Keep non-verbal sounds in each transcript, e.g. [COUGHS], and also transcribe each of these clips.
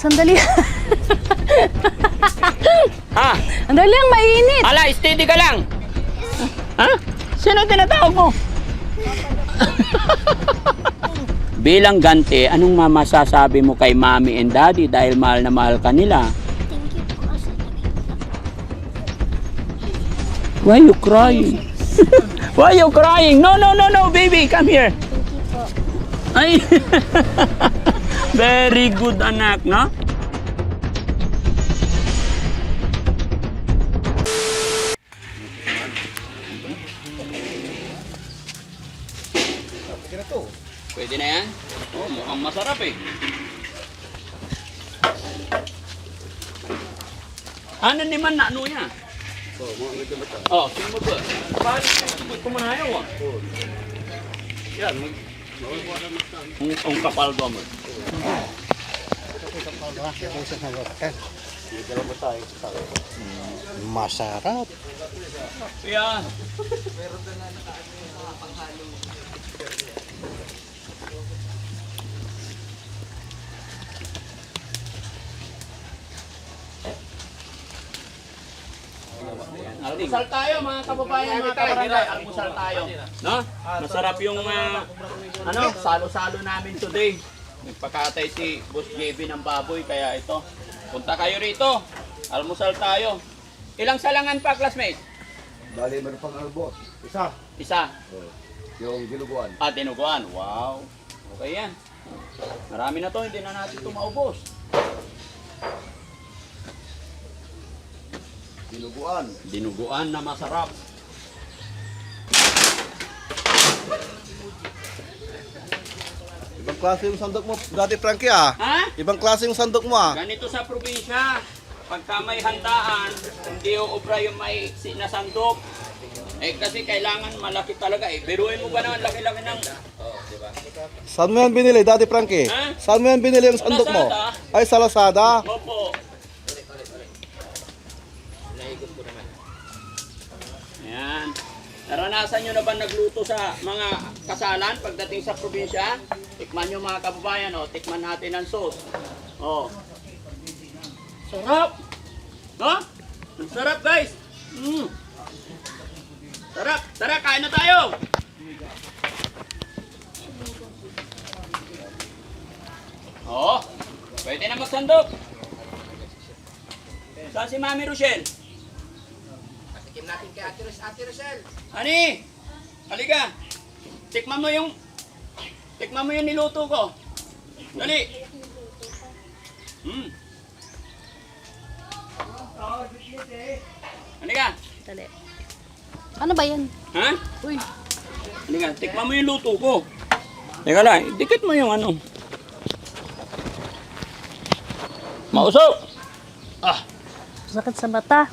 Sandali. [LAUGHS] Ha? Sandali lang, mainit. Ala, steady ka lang. Ha? Sino tinatawag mo? [LAUGHS] Bilang ganti, anong mamasasabi mo kay mommy and daddy dahil mahal na mahal ka nila? Why you crying? [LAUGHS] Why you crying? No, no, no, no, baby, come here. thank you po. Ay, very good anak, no? Pwede na yan? Oh, mukhang masarap eh. Ano naman na ano niya? Oh, sino mo ba? Bakit kumanayaw ah? Yan, ang, ang kapal ba mo? Masarap. Yan. Almusal tayo mga kababayan, mga kabarangay. Almusal tayo. No? Masarap yung ah, ano, salo-salo namin today. Nagpakatay si Boss JB ng baboy kaya ito. Punta kayo rito. Almusal tayo. Ilang salangan pa, classmate? Bali, meron pang albot. Isa. Isa. Yung giluguan. Ah, dinuguan. Wow. Okay yan. Marami na to, hindi na natin ito maubos. Giluguan. Dinuguan na masarap. Ibang klase yung sandok mo, dati Frankie ah. Ha? Ibang klase yung sandok mo ah. Ganito sa probinsya, pagka may handaan, hindi uubra yung may sinasandok. Eh kasi kailangan malaki talaga eh. Biruin mo ba naman laki-laki ng... Saan mo yan binili, dati Frankie? Ha? Saan mo yan binili yung sandok mo? Ay, sa Lazada. Opo. Yan. Naranasan nyo na ba nagluto sa mga kasalan pagdating sa probinsya? Tikman nyo mga kababayan, oh. tikman natin ang sauce. Oh. Sarap! No? Ang sarap guys! Mm. Sarap! Tara, kain na tayo! Oh, pwede na magsandok. Saan si Mami Rochelle? Tikim natin kay Ate, Ros- Ate Rosel. Ani, halika. Tikman mo yung tikman mo yung niluto ko. Dali. Hmm. Halika. Dali. Ano ba yan? Ha? Uy, Halika, tikman mo yung luto ko. Teka lang, dikit mo yung ano. Mausok! Ah, sakit sa mata.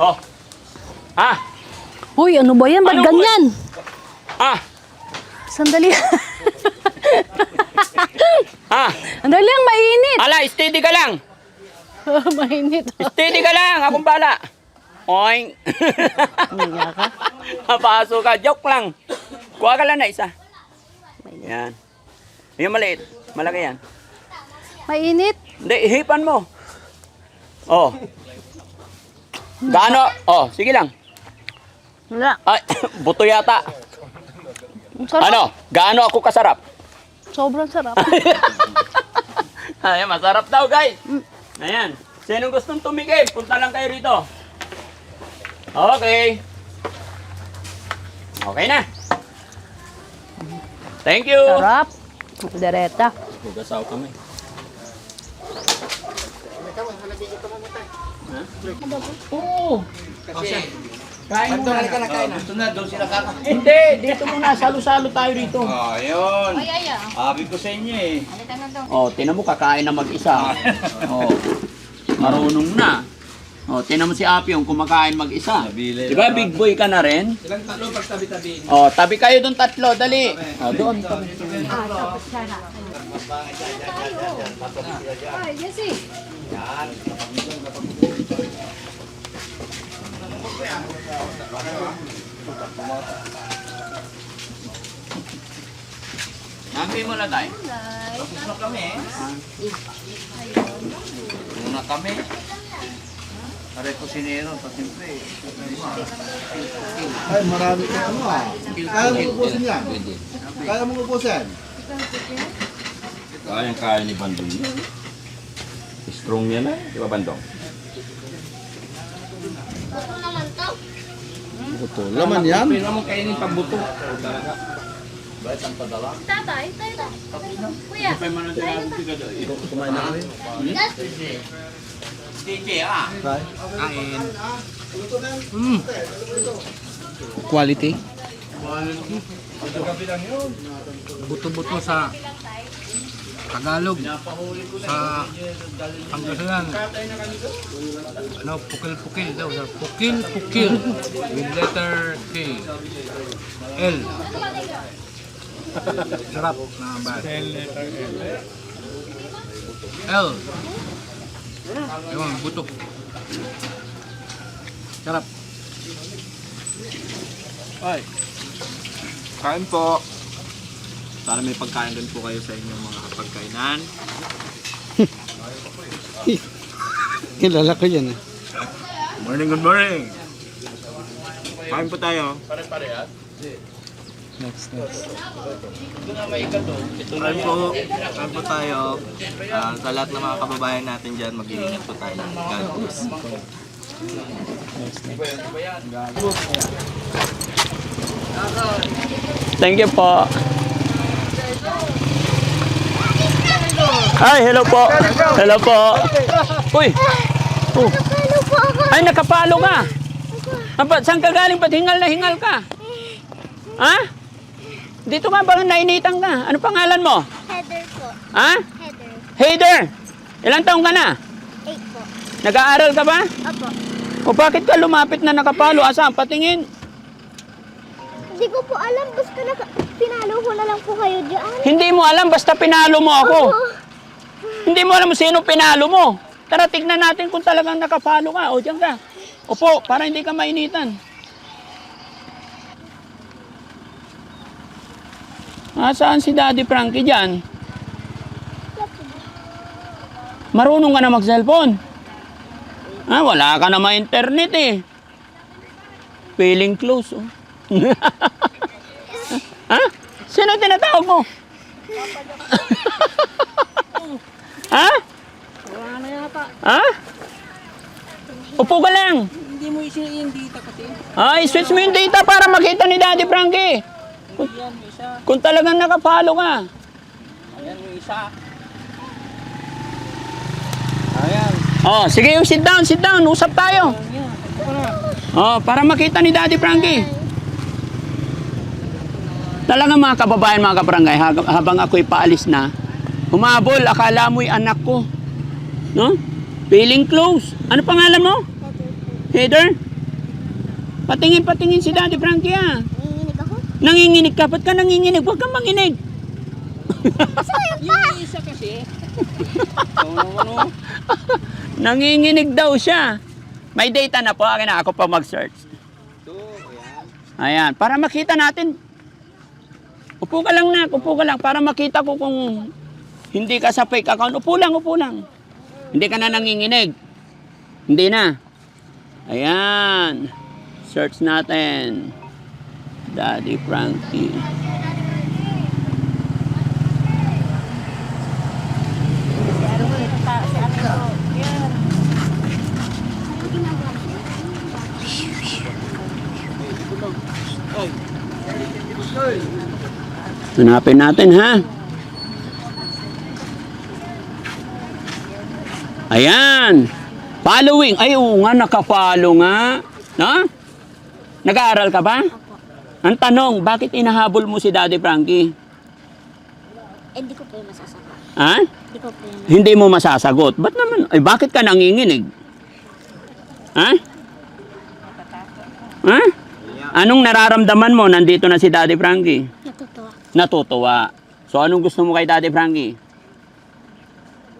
Oh. Ah, Uy, ano ba yan? Ba't Ano ba? ganyan? ah, Sandali. [LAUGHS] ah. Sandali lang, mainit. Ala, steady ka lang. mainit. Steady ka lang, akong bala. Oing. Umiya ka? [LAUGHS] Papasok ka, joke lang. Kuha ka lang na isa. Yan. Yung maliit. Malaki yan. Mainit. Hindi, ihipan mo. Oh. Gaano? Oh, sige lang. Wala. Ay, [COUGHS] buto yata. Sarap. Ano? Gaano ako kasarap? Sobrang sarap. [LAUGHS] Ayan, masarap daw, guys. Ayan. Sino gustong tumigil? Punta lang kayo rito. Okay. Okay na. Thank you. sarap. Dereta. Hugasaw kami. Ha? Oo. Kasi, Kain muna. halika na kain na. Ito na, doon sila kaka. Hindi, dito muna. Salo-salo tayo rito. Oh, ayun. Ay, ay, ah. Sabi ko sa inyo eh. Halika na doon. Oh, tinan mo kakain na mag-isa. Oh. Marunong na. Oh, tinan mo si Api yung kumakain mag-isa. Di ba big boy ka na rin? Ilang tatlo pag tabi-tabi. Oh, tabi kayo doon tatlo, dali. Oh, doon. tabi. Ay, yes eh. Nagay mo na tayo. Tapos na kami eh. Muna kami. Pare ko sinero, pa siyempre. Ay, marami ka ano ah. Kaya mo ubusin yan. Kaya mo ubusin. Kayang-kaya ni Bandong yun. Strong yan eh. Di ba Bandong? Ito naman to. Ito, laman yan. Pero mo kainin pagbuto. Talaga. Tatay, tayo na. Kuya, Kapay mo na sinabi si Gado. Kumain na kami. gas. DJ ah. Kain. Mm. Quality. Buto-buto sa Tagalog. Sa Pangasinan. Ano, pukil-pukil daw. Pukil-pukil. With letter K. L. Sarap na ba? L. Ewan, buto. Sarap. Ay. Kain po. Sana may pagkain din po kayo sa inyong mga pagkainan. [LAUGHS] Kilala ko yan eh. Morning, good morning. Kain po tayo. Next, next. Kain po. Kain po tayo. Ah, sa lahat ng mga kababayan natin dyan, mag-iingat po tayo. God bless. Thank you po. Ay, hello po. Hello po. Uy. Oh. Ay, nakapalo ka. Aba, saan ka galing? Ba't hingal na hingal ka? Ha? Dito ka ba nainitan ka? Ano pangalan mo? Header po. Ha? Header. Heider. Ilang taong ka na? Eight po. Nag-aaral ka ba? Opo. O bakit ka lumapit na nakapalo? Asan? Patingin. Hindi ko po alam. Basta naka, pinalo ko na lang po kayo dyan. Hindi mo alam, basta pinalo mo ako. Opo. Hindi mo alam sino pinalo mo. Tara, tignan natin kung talagang nakapalo ka. O, diyan ka. Opo, para hindi ka mainitan. Ah, saan si Daddy Frankie dyan? Marunong ka na mag-cellphone. Ah, wala ka na ma-internet eh. Feeling close, oh. [LAUGHS] ha? Sino tinatawag mo? Ha? Ha? Upo ka lang. Hindi mo isi yung data kasi. Ay, switch mo yung data para makita ni Daddy Frankie. Kung, Yan, isa. kung talagang nakapalo ka. Ayan, yung isa. Oh, sige, yung sit down, sit down. Usap tayo. Ayan, na. Oh, para makita ni Daddy Frankie. Talaga mga kababayan, mga kabarangay, hab- habang ako'y paalis na, humabol, akala mo'y anak ko. No? Feeling close. Ano pangalan mo? Heather? Patingin, patingin si Daddy Frankie ah. Nanginginig ako. Nanginginig ka. Ba't ka nanginginig? Huwag kang manginig. Yung isa kasi. Ano, [LAUGHS] Nanginginig daw siya. May data na po. Akin na ako pa mag-search. Ayan. Para makita natin. Upo ka lang na. Upo ka lang. Para makita ko kung hindi ka sa fake account. Upo lang, upo lang. Hindi ka na nanginginig. Hindi na. Ayan. Search natin. Daddy Frankie. Hanapin natin ha. Ayan. Following. Ay, oo nga, nakapalo nga. No? Nag-aaral ka ba? Ang tanong, bakit inahabol mo si Daddy Frankie? Eh, Hindi ko po yung masasagot. Ha? Hindi ko po yung Hindi mo masasagot. Ba't naman? Ay, bakit ka nanginginig? Ha? Ha? Anong nararamdaman mo nandito na si Daddy Frankie? natutuwa. Natutuwa. So, anong gusto mo kay Daddy Frankie?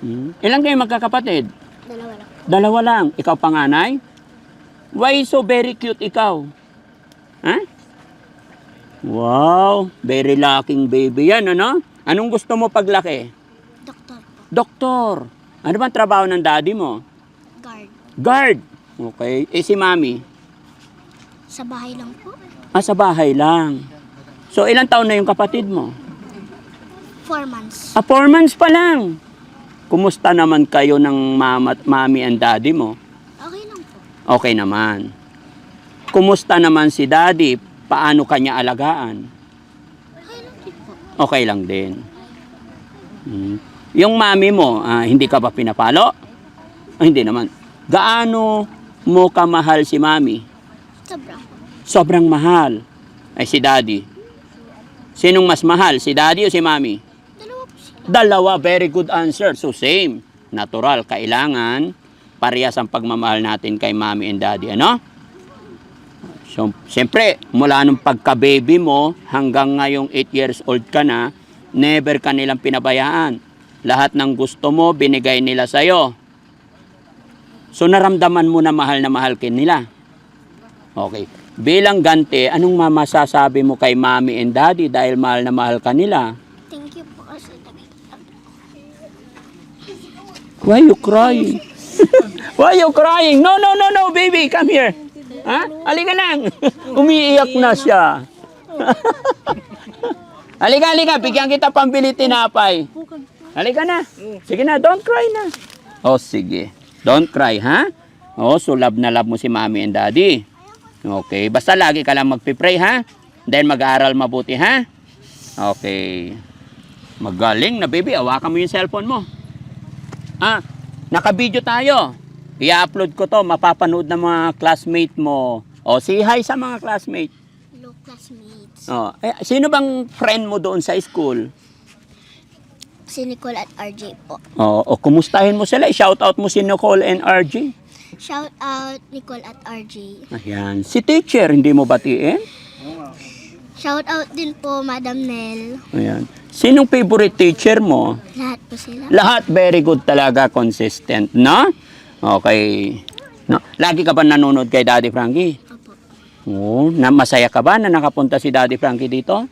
Hmm? Ilan kayo magkakapatid? Dalawa lang. Dalawa lang. Ikaw panganay? Why so very cute ikaw? Ha? Wow, very lacking baby yan, ano? Anong gusto mo paglaki? Doktor. Doktor. Ano ba ang trabaho ng daddy mo? Guard. Guard. Okay. Eh si mami? Sa bahay lang po. Ah, sa bahay lang. So, ilang taon na yung kapatid mo? Four months. Ah, four months pa lang. Kumusta naman kayo ng mama mami and daddy mo? Okay lang po. Okay naman. Kumusta naman si daddy? Paano kanya alagaan? Okay lang din po. Okay lang din. Hmm. Yung mami mo, ah, hindi ka ba pinapalo? Ah, hindi naman. Gaano mo kamahal si mami? Sobra. Sobrang mahal. Ay si daddy. Sinong mas mahal? Si daddy o si mami? Dalawa very good answer. So same, natural, kailangan parehas ang pagmamahal natin kay mommy and daddy, ano? So, siyempre, mula nung pagka-baby mo hanggang ngayong 8 years old ka na, never ka nilang pinabayaan. Lahat ng gusto mo, binigay nila sa'yo. So, naramdaman mo na mahal na mahal kin nila. Okay. Bilang ganti, anong mamasasabi mo kay mommy and daddy dahil mahal na mahal ka nila? Thank you po kasi nakita Why you crying? [LAUGHS] Why you crying? No, no, no, no, baby, come here. Ha? Halika lang. [LAUGHS] Umiiyak na siya. [LAUGHS] halika, halika. Bigyan kita pambili tinapay. Halika na. Sige na, don't cry na. Oh, sige. Don't cry, ha? Oh, so love na love mo si mommy and daddy. Okay. Basta lagi ka lang magpipray, ha? Then mag-aaral mabuti, ha? Okay. Magaling na, baby. Awakan mo yung cellphone mo. Ah, naka-video tayo. I-upload ko to, mapapanood ng mga classmate mo. O, say hi sa mga classmate. Hello classmates. O, eh, sino bang friend mo doon sa school? Si Nicole at RJ po. O, o kumustahin mo sila. Shout out mo si Nicole and RG. Shout out Nicole at RJ. Ayan. Si teacher, hindi mo batiin? Shout out din po Madam Nel. Ayan. Sinong favorite teacher mo? Lahat po sila. Lahat very good talaga, consistent, no? Okay. No? Lagi ka ba nanonood kay Daddy Frankie? Opo. Oo, na masaya ka ba na nakapunta si Daddy Frankie dito?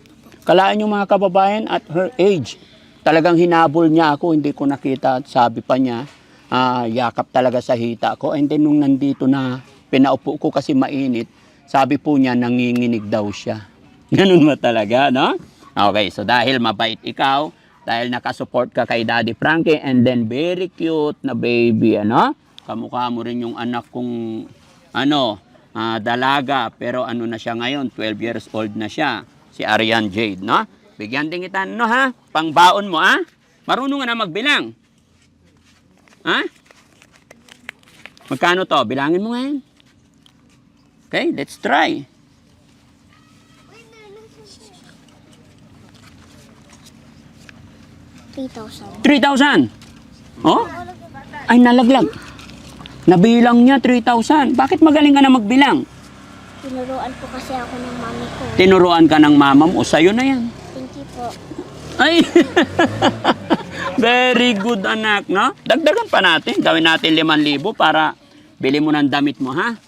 Kalaan yung mga kababayan at her age. Talagang hinabol niya ako, hindi ko nakita. At sabi pa niya, ah, yakap talaga sa hita ko. And then nung nandito na, pinaupo ko kasi mainit, sabi po niya, nanginginig daw siya. Ganun ba talaga, no? Okay, so dahil mabait ikaw, dahil nakasupport ka kay Daddy Frankie, and then very cute na baby, ano? Kamukha mo rin yung anak kong, ano, ah, dalaga, pero ano na siya ngayon, 12 years old na siya, si Arian Jade, no? Bigyan din kita, no ha? Pangbaon mo, ha? Marunong ka na magbilang. Ha? Magkano to? Bilangin mo ngayon. Okay, let's try. Three thousand. 3,000. Oh? Ay, nalaglag. Nabilang niya 3,000. Bakit magaling ka na magbilang? Tinuruan po kasi ako ng mami ko. Tinuruan ka ng mama mo. Sa'yo na yan. Thank you po. Ay! [LAUGHS] Very good anak, no? Dagdagan pa natin. Gawin natin 5,000 para bili mo ng damit mo, ha?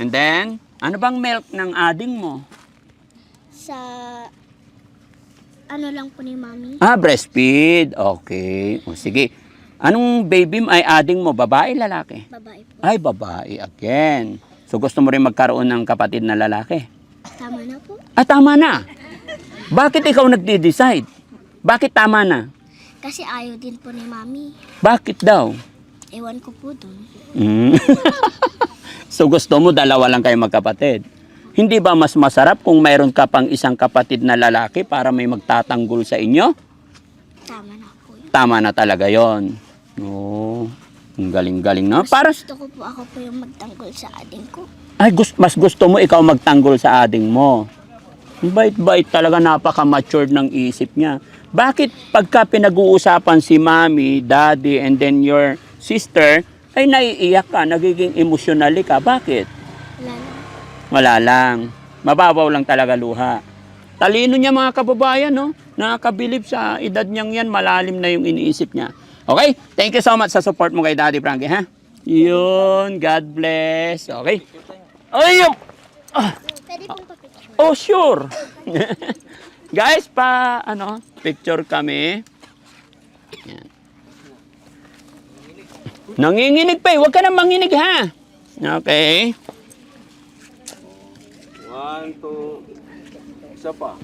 And then, ano bang milk ng ading mo? Sa ano lang po ni mami. Ah, breastfeed. Okay. O, sige. Anong baby ay ading mo? Babae, lalaki? Babae po. Ay, babae again. So, gusto mo rin magkaroon ng kapatid na lalaki? Tama na po. Ah, tama na. Bakit ikaw nagde-decide? Bakit tama na? Kasi ayaw din po ni mami. Bakit daw? Ewan ko po dun. Mm. [LAUGHS] so gusto mo dalawa lang kayo magkapatid. Hindi ba mas masarap kung mayroon ka pang isang kapatid na lalaki para may magtatanggol sa inyo? Tama na po yun. Tama na talaga yon. Oo. ang galing-galing na. Mas Para, gusto ko po ako po yung magtanggol sa ading ko. ay, gust, mas gusto mo ikaw magtanggol sa ading mo. Bait-bait talaga, napaka-matured ng isip niya. Bakit pagka pinag-uusapan si mommy, daddy, and then your sister, ay naiiyak ka, nagiging emotionally ka? Bakit? Wala lang. Wala lang. Mababaw lang talaga luha. Talino niya mga kababayan, no? Nakakabilib sa edad niyang yan, malalim na yung iniisip niya. Okay? Thank you so much sa support mo kay Daddy Frankie, ha? Yun, God bless. Okay? Ay, papicture. Oh, sure. [LAUGHS] Guys, pa, ano, picture kami. Yan. Nanginginig pa eh. Huwag ka na manginig ha. Okay. One, two, isa pa.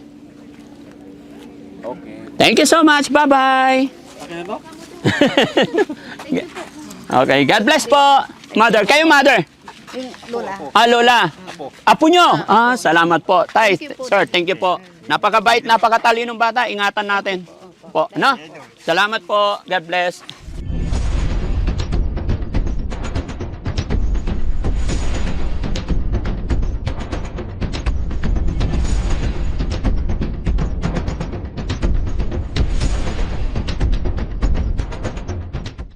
Okay. Thank you so much. Bye-bye. Okay na? [LAUGHS] Okay, God bless po. Mother, kayo mother. Lola. Ah, Lola. Apo nyo. Ah, salamat po. Tay, sir, thank you po. Napakabait, napakatalinong bata. Ingatan natin. Po, no? Salamat po. God bless.